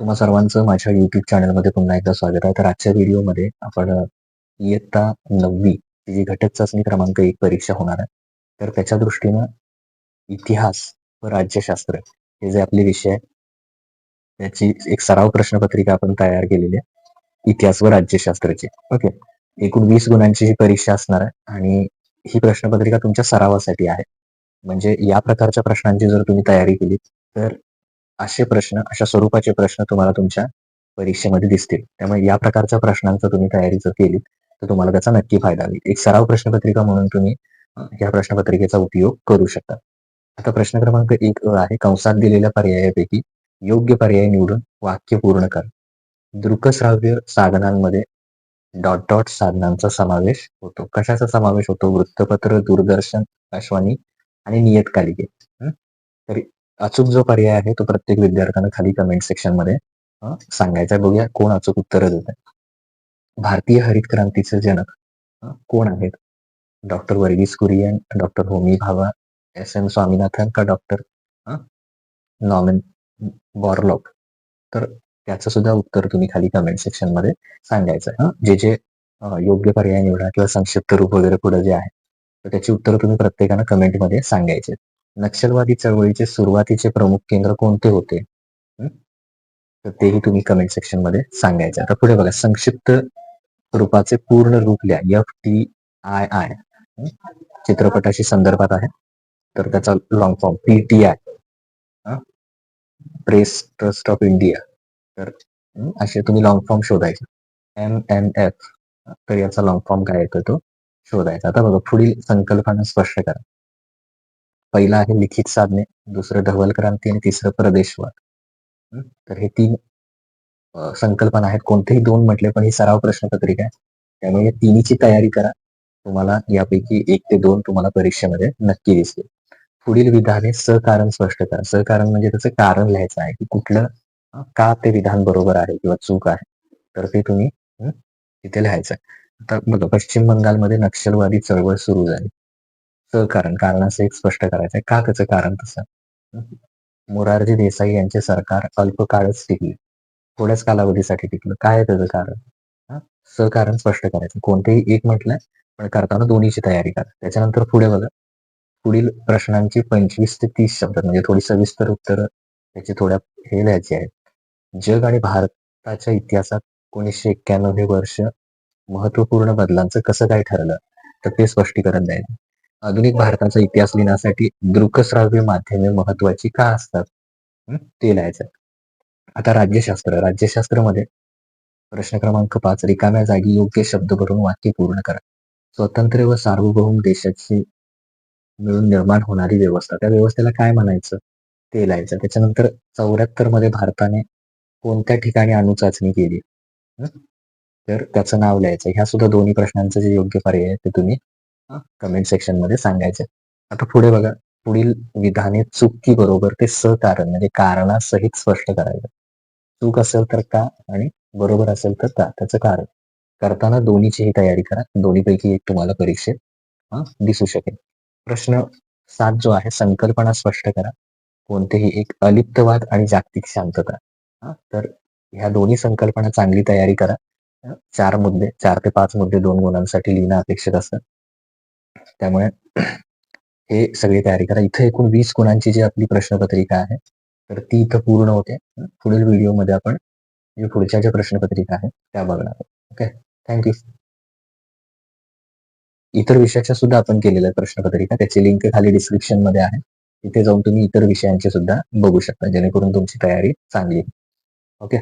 तुम्हा सर्वांचं माझ्या युट्यूब चॅनलमध्ये पुन्हा एकदा स्वागत आहे. तर आजच्या व्हिडिओमध्ये आपण इयत्ता नववी जी घटक चाचणी क्रमांक एक परीक्षा होणार आहे. तर त्याच्या दृष्टीनं इतिहास व राज्यशास्त्र हे जे आपले विषय आहे त्याची एक सराव प्रश्नपत्रिका आपण तयार केलेली आहे. इतिहास व राज्यशास्त्राची. ओके. एकूण वीस गुणांची ही परीक्षा असणार आहे आणि ही प्रश्नपत्रिका तुमच्या सरावासाठी आहे. म्हणजे या प्रकारच्या प्रश्नांची जर तुम्ही तयारी केली तर असे प्रश्न अशा स्वरूपाचे प्रश्न तुम्हाला तुमच्या परीक्षेमध्ये दिसतील. त्यामुळे या प्रकारच्या प्रश्नांचं तुम्ही तयारी जर केली तर तुम्हाला त्याचा नक्की फायदा होईल. एक सराव प्रश्नपत्रिका म्हणून तुम्ही या प्रश्नपत्रिकेचा उपयोग करू शकता. आता प्रश्न क्रमांक एक अ आहे कंसात दिलेल्या पर्यायापैकी योग्य पर्याय निवडून वाक्य पूर्ण कर. दृकश्राव्य साधनांमध्ये डॉट डॉट साधनांचा समावेश होतो. कशाचा समावेश होतो? वृत्तपत्र दूरदर्शन आकाशवाणी आणि नियतकालिके. तर अचूक जो पर्याय आहे तो प्रत्येक विद्यार्थ्यानं खाली कमेंट सेक्शनमध्ये सांगायचा आहे. बघूया कोण अचूक उत्तर देत आहे. भारतीय हरित क्रांतीचे जनक कोण आहेत? Doctor Verghese Kurien doctor Homi Bhabha S M Swaminathan का डॉक्टर नॉमेन बॉर्लॉक? तर त्याचं सुद्धा उत्तर तुम्ही खाली कमेंट सेक्शनमध्ये सांगायचं आहे. जे जे योग्य पर्याय निवडा किंवा संक्षिप्त रूप वगैरे पुढे जे आहे तर त्याची उत्तर तुम्ही प्रत्येकानं कमेंटमध्ये सांगायचे. नक्षलवादी चळवळीचे सुरुवातीचे प्रमुख केंद्र कोणते होते? तर तेही तुम्ही कमेंट सेक्शनमध्ये सांगायचं. आता पुढे बघा. संक्षिप्त रूपाचे पूर्ण रूप लिहा. एफ टी आय आय चित्रपटाशी संदर्भात आहे. तर त्याचा long form P T I press trust of India तर असे तुम्ही लॉंग फॉर्म शोधायचे. एम एन एफ तर याचा लॉंग फॉर्म काय येतो तो? शोधायचा. आता बघा पुढील संकल्पना स्पष्ट करा. पहिला आहे लिखित साधने दुसरं ढवल क्रांती आणि तिसरं प्रदेशवाद. तर हे तीन संकल्पना आहेत. कोणतेही दोन म्हटले पण ही सराव प्रश्नपत्रिका आहे. त्यामुळे या तिन्हीची तयारी करा. तुम्हाला यापैकी एक ते दोन तुम्हाला परीक्षेमध्ये नक्की दिसतील पुढील विधाने सकारण स्पष्ट करा सकारण म्हणजे त्याचं कारण लिहायचं आहे की कुठलं का ते विधान बरोबर आहे किंवा चूक आहे? तर ते तुम्ही तिथे लिहायचं आहे. आता बघा पश्चिम बंगालमध्ये नक्षलवादी चळवळ सुरू झाली. सकारण कारणाचं एक स्पष्ट करायचं आहे. का त्याचं कारण तसं? मोरारजी देसाई यांचे सरकार अल्पकाळच टिकले. थोड्याच कालावधीसाठी टिकलं. काय त्याचं कारण? सकारण स्पष्ट करायचं. कोणतेही एक म्हटलंय पण करताना दोन्हीची तयारी करा. त्याच्यानंतर पुढे बघा. पुढील प्रश्नांची पंचवीस ते तीस शब्द म्हणजे थोडी सविस्तर उत्तर त्याची थोड्या हे लिहायची आहेत. जग आणि भारताच्या इतिहासात एकोणीसशे एक्क्याण्णव हे वर्ष महत्त्वपूर्ण बदलांचं कसं काय ठरलं? तर ते स्पष्टीकरण द्यायचं. आधुनिक भारताचा इतिहास लिहिण्यासाठी दृकश्राव्य माध्यमे महत्वाची का असतात? ते लिहायचं. आता राज्यशास्त्र. राज्यशास्त्रामध्ये प्रश्न क्रमांक पाच रिकाम्या जागी योग्य शब्द भरून वाक्य पूर्ण करा. स्वतंत्र व सार्वभौम देशाची मिळून निर्माण होणारी व्यवस्था. त्या व्यवस्थेला काय म्हणायचं? ते लिहायचं. त्याच्यानंतर चौऱ्याहत्तरमध्ये भारताने कोणत्या ठिकाणी अणुचाचणी केली? तर त्याचं नाव लिहायचं. ह्या सुद्धा दोन्ही प्रश्नांचं जे योग्य पर्याय आहे ते तुम्ही कमेंट सेक्शनमध्ये सांगायचे. आता पुढे बघा पुढील विधाने चूक की बरोबर ते सकारण म्हणजे कारणासहित स्पष्ट करायचं. चूक असेल तर का आणि बरोबर असेल तर का त्याचं कारण. करताना दोन्हीचीही तयारी करा दोन्हीपैकी एक तुम्हाला परीक्षेत दिसू शकेल. प्रश्न सात जो आहे संकल्पना स्पष्ट करा. कोणतेही एक अलिप्तवाद आणि जागतिक शांतता. तर ह्या दोन्ही संकल्पना चांगली तयारी करा. चार मुद्दे चार ते पाच मुद्दे दोन गुणांसाठी लिहिणं अपेक्षित असतं. त्यामुळे हे सगळी तयारी करा. इथे एकूण वीस गुणांची जी आपली प्रश्नपत्रिका आहे तर ती इथं पूर्ण होते. पुढील व्हिडिओमध्ये आपण जे पुढच्या ज्या प्रश्नपत्रिका आहेत त्या बघणार ओके? थँक्यू इतर विषयाच्या सुद्धा आपण केलेल्या प्रश्नपत्रिका. त्याची लिंक खाली डिस्क्रिप्शनमध्ये आहे. तिथे जाऊन तुम्ही इतर विषयांचे सुद्धा बघू शकता जेणेकरून तुमची तयारी चांगली ओके?